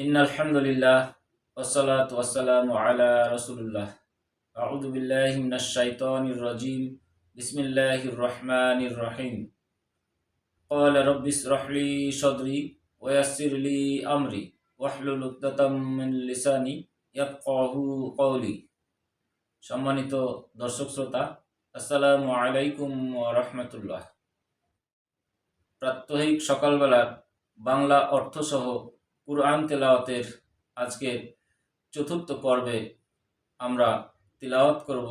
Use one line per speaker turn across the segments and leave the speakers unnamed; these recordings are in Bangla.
إن الحمد لله والصلاة والسلام على رسول الله أعوذ بالله من الشيطان الرجيم بسم الله الرحمن الرحيم قال رب اشرح لي صدري ويسر لي أمري واحلل عقدة من লিসানি ইয়াফকাহু কওলি সম্মানিত দর্শক শ্রোতা আসসালামু আলাইকুম ওয়া রাহমাতুল্লাহ প্রাত্যহিক সকালবেলার বাংলা অর্থসহ কুরআন তেলাওয়াতের আজকের চতুর্থ পর্বে আমরা তিলাওয়াত করব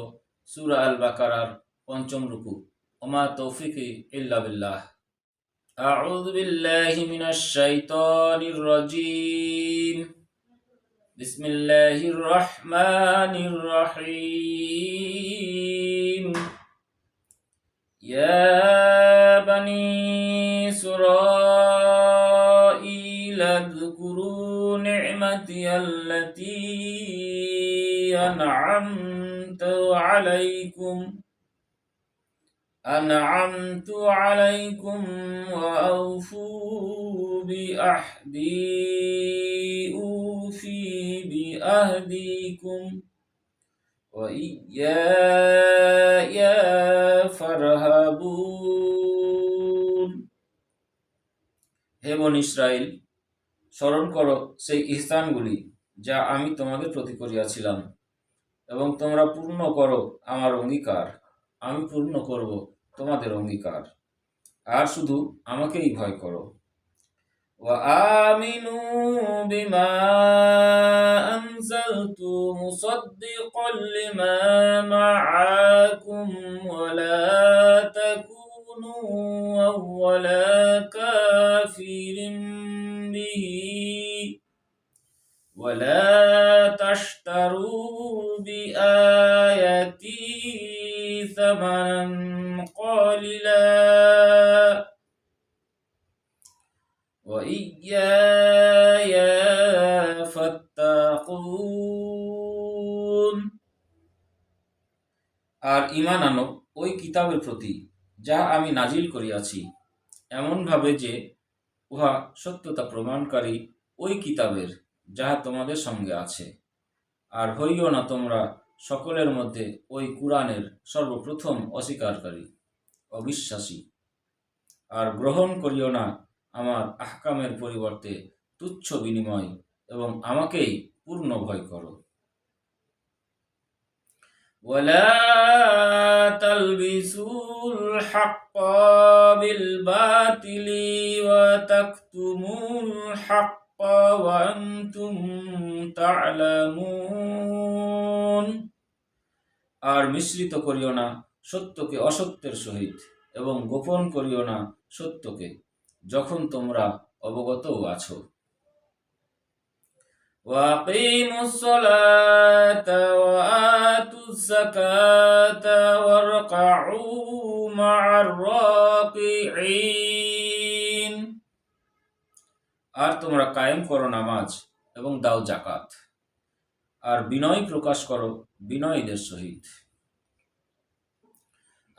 সূরা আল বাকারার পঞ্চম রুকু ওমা তৌফিকি ইল্লা বিল্লাহ أعوذ بالله من الشيطان الرجيم بسم الله الرحمن الرحيم يا نعمتي التي أنعمت عليكم أنعمت عليكم وأوفوا بأحدي أوفي بأهديكم وإياي فارهبون হে বন ইসরায়েল স্মরণ করো সেই ইহসানগুলি যা আমি তোমাদের প্রতি করিয়াছিলাম এবং তোমরা পূর্ণ করো আমার অঙ্গীকার আমি পূর্ণ করব তোমাদের অঙ্গীকার আর শুধু আমাকেই ভয় করো وآمنوا بما أنزلت مصدقا لما معكم ولا تشتروا بآياتي ثمنا قليلا وإياي فاتقون আর ইমান আনো ওই কিতাবের প্রতি যা আমি নাজিল করিয়াছি এমনভাবে যে উহা সত্যতা প্রমাণকারী ওই কিতাবের যাহা তোমাদের সঙ্গে আছে আর হইও না তোমরা সকলের মধ্যে ওই কুরআনের সর্বপ্রথম অস্বীকারী অবিশ্বাসী আর গ্রহণ করিও না আমার আহকামের পরিবর্তে তুচ্ছ বিনিময় এবং আমাকেই পূর্ণ ভয় করো ولا تلبسوا الحق بالباطل وتكتموا الحق وأنتم تعلمون আর মিশ্রিত করিও না সত্যকে অসত্যের সহিত এবং গোপন করিও না সত্যকে যখন তোমরা অবগতও আছো وأقيموا الصلاة وآتوا الزكاة واركعوا مع الراكعين আর তোমরা কায়েম করো নামাজ এবং দাও জাকাত আর বিনয় প্রকাশ করো বিনয়ীদের সহিত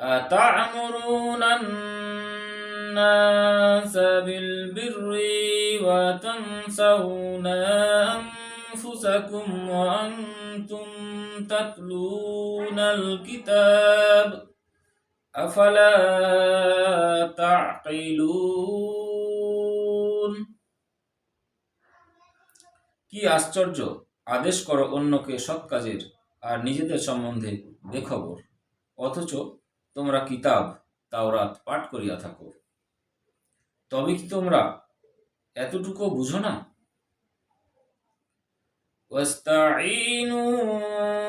أتعمرون الناس بالبر وتنسون أنفسكم وأنتم تتلون الكتاب أفلا تعقلون কি আশ্চর্য আদেশ করো অন্যকে সৎ কাজের আর নিজেদের সম্বন্ধে বেখবর অথচ তোমরা কিতাব তাওরাত পাঠ করিয়া থাকো তবে কি তোমরা এতটুকু বুঝো না واستعينوا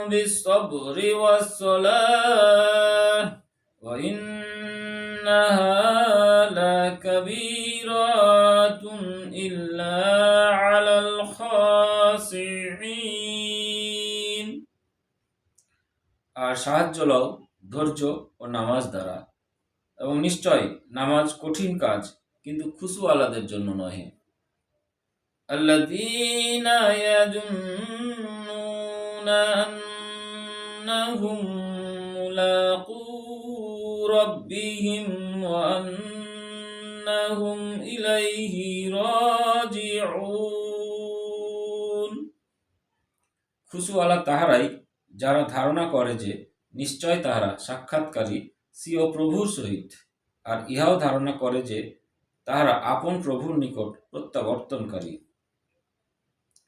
بالصبر والصلاة وإنها আর সাহায্য লও ধৈর্য ও নামাজ দ্বারা এবং নিশ্চয় নামাজ কঠিন কাজ কিন্তু খুশুওয়ালাদের জন্য নহে الذين يظنون أنهم ملاقو ربهم وأنهم إليه راجعون খুশুওয়ালা তাহারাই যারা ধারণা করে যে নিশ্চয় তাহারা সাক্ষাৎকারী সিও প্রভুর সহিত, আর ইহাও ধারণা করে যে তাহারা আপন প্রভুর নিকট প্রত্যাবর্তনকারী।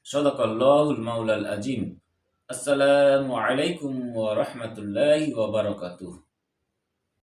সদাকাল্লাহুল মাউলাল আজিম। আসসালামু আলাইকুম ওয়া রাহমাতুল্লাহি ওয়া বারাকাতুহু।